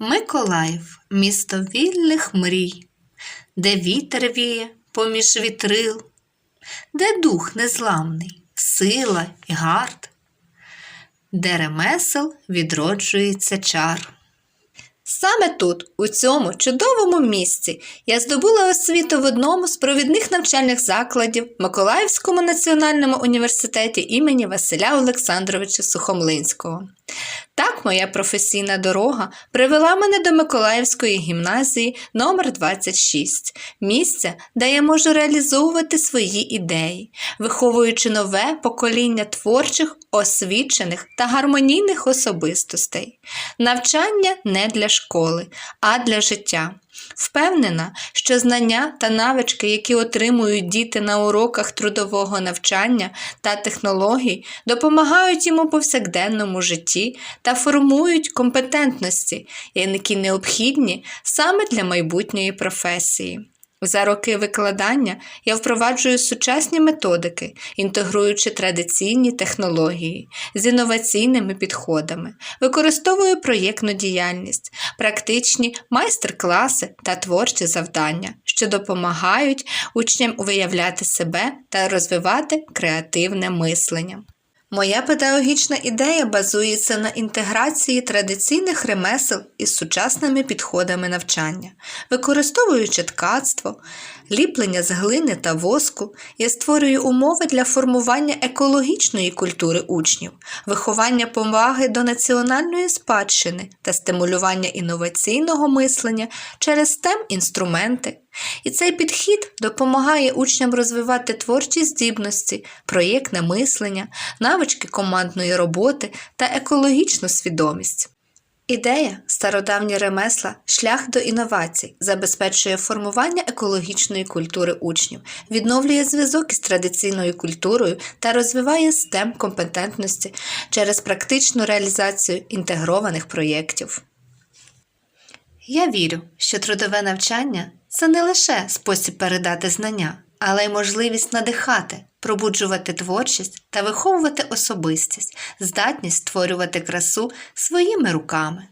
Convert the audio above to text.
Миколаїв місто вільних мрій, де вітер віє поміж вітрил, де дух незламний, сила і гард, де ремесел відроджується чар. Саме тут, у цьому чудовому місці, я здобула освіту в одному з провідних навчальних закладів Миколаївському національному університеті імені Василя Олександровича Сухомлинського. Так моя професійна дорога привела мене до Миколаївської гімназії номер 26 місця, де я можу реалізовувати свої ідеї, виховуючи нове покоління творчих, освічених та гармонійних особистостей. Навчання не для школи, а для життя. Впевнена, що знання та навички, які отримують діти на уроках трудового навчання та технологій, допомагають їм у повсякденному житті та формують компетентності, які необхідні саме для майбутньої професії. За роки викладання я впроваджую сучасні методики, інтегруючи традиційні технології з інноваційними підходами, використовую проєктну діяльність, практичні майстер-класи та творчі завдання, що допомагають учням виявляти себе та розвивати креативне мислення. Моя педагогічна ідея базується на інтеграції традиційних ремесел із сучасними підходами навчання, використовуючи ткацтво, ліплення з глини та воску, я створюю умови для формування екологічної культури учнів, виховання поваги до національної спадщини та стимулювання інноваційного мислення через stem інструменти. І цей підхід допомагає учням розвивати творчі здібності, проєктне мислення, навички командної роботи та екологічну свідомість. Ідея стародавні ремесла шлях до інновацій, забезпечує формування екологічної культури учнів, відновлює зв'язок із традиційною культурою та розвиває STEM компетентності через практичну реалізацію інтегрованих проєктів. Я вірю, що трудове навчання це не лише спосіб передати знання, але й можливість надихати, пробуджувати творчість та виховувати особистість, здатність створювати красу своїми руками.